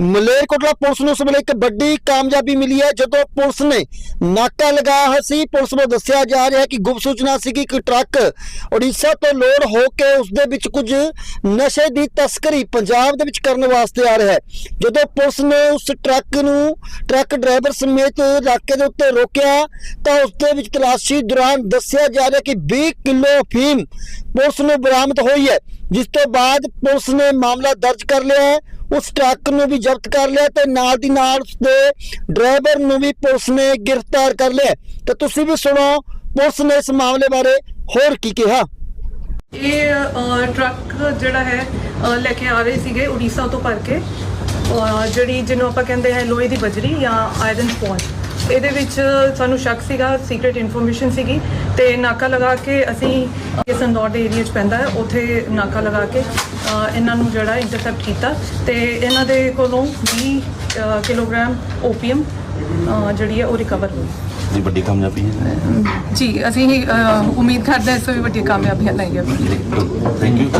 Malerkotla police ਨੂੰ ਉਸ ਵੇਲੇ ਇੱਕ ਵੱਡੀ ਕਾਮਯਾਬੀ ਮਿਲੀ ਹੈ, ਜਦੋਂ ਪੁਲਿਸ ਨੇ ਨਾਕਾ ਲਗਾਇਆ ਹੋਇਆ ਸੀ। ਪੁਲਿਸ ਨੂੰ ਦੱਸਿਆ ਜਾ ਰਿਹਾ ਹੈ ਕਿ ਗੁਪਤ ਸੂਚਨਾ ਸੀ ਕਿ ਇੱਕ ਟਰੱਕ ਉੜੀਸਾ ਤੋਂ ਲੋਡ ਹੋ ਕੇ ਉਸ ਦੇ ਵਿੱਚ ਕੁਝ ਨਸ਼ੇ ਦੀ ਤਸਕਰੀ ਪੰਜਾਬ ਦੇ ਵਿੱਚ ਕਰਨ ਵਾਸਤੇ ਆ ਰਿਹਾ ਹੈ। ਜਦੋਂ ਪੁਲਿਸ ਨੇ ਉਸ ਟਰੱਕ ਨੂੰ, ਟਰੱਕ ਡਰਾਈਵਰ ਸਮੇਤ ਇਲਾਕੇ ਦੇ ਉੱਤੇ ਰੋਕਿਆ, ਤਾਂ ਉਸ ਦੇ ਵਿੱਚ ਤਲਾਸ਼ੀ ਦੌਰਾਨ ਦੱਸਿਆ ਜਾ ਰਿਹਾ ਕਿ 20 ਕਿਲੋ ਅਫੀਮ ਪੁਲਿਸ ਨੂੰ ਬਰਾਮਦ ਹੋਈ ਹੈ, ਜਿਸ ਤੋਂ ਬਾਅਦ ਪੁਲਿਸ ਨੇ ਮਾਮਲਾ ਦਰਜ ਕਰ ਲਿਆ ਹੈ। ਉਸ ਟਰੱਕ ਨੂੰ ਵੀ ਜ਼ਬਤ ਕਰ ਲਿਆ ਤੇ ਨਾਲ ਦੀ ਨਾਲ ਉਸ ਦੇ ਡਰਾਈਵਰ ਨੂੰ ਵੀ ਪੁਲਿਸ ਨੇ ਗ੍ਰਿਫਤਾਰ ਕਰ ਲਿਆ। ਤੇ ਤੁਸੀਂ ਵੀ ਸੁਣੋ ਪੁਲਿਸ ਨੇ ਇਸ ਮਾਮਲੇ ਬਾਰੇ ਹੋਰ ਕੀ ਕਿਹਾ? ਇਹ ਟਰੱਕ ਜਿਹੜਾ ਹੈ ਲੈ ਕੇ ਆ ਰਹੇ ਸੀਗੇ ਉੜੀਸਾ ਤੋਂ ਭਰ ਕੇ। ਅ, ਜਿਹੜੀ ਜਿਹਨੂੰ ਆਪਾਂ ਕਹਿੰਦੇ ਹੈ ਲੋਹੇ ਦੀ ਬਜਰੀ ਜਾਂ ਆਇਰਨ ਸਪੌਂਜ ਇਹਦੇ ਵਿੱਚ ਸਾਨੂੰ ਸ਼ੱਕ ਸੀਗਾ ਸੀਕ੍ਰੀਟ ਇਨਫੋਰਮੇਸ਼ਨ ਸੀਗੀ ਤੇ ਨਾਕਾ ਲਗਾ ਕੇ ਅਸੀਂ ਇਹ ਸੰਦੌੜ ਦੇ ਏਰੀਆ 'ਚ ਪੈਂਦਾ ਹੈ ਉੱਥੇ ਨਾਕਾ ਲਗਾ ਕੇ ਅ, ਇਹਨਾਂ ਨੂੰ ਜਿਹੜਾ ਇੰਟਰਸੈਪਟ ਕੀਤਾ ਤੇ ਇਹਨਾਂ ਦੇ ਕੋਲੋਂ 20 ਅ, ਕਿਲੋਗ੍ਰਾਮ ਓਪੀਅਮ ਅ, ਜਿਹੜੀ ਹੈ ਉਹ ਰਿਕਵਰ ਹੋਈ। ਇਹ ਵੱਡੀ ਕਾਮਯਾਬੀ ਹੈ। ਜੀ ਅਸੀਂ ਉਮੀਦ ਕਰਦੇ ਹਾਂ ਇਸ ਤੋਂ ਵੀ ਵੱਡੀ ਕਾਮਯਾਬੀਆਂ ਲਾਈਆਂ ਥੈਂਕ ਯੂ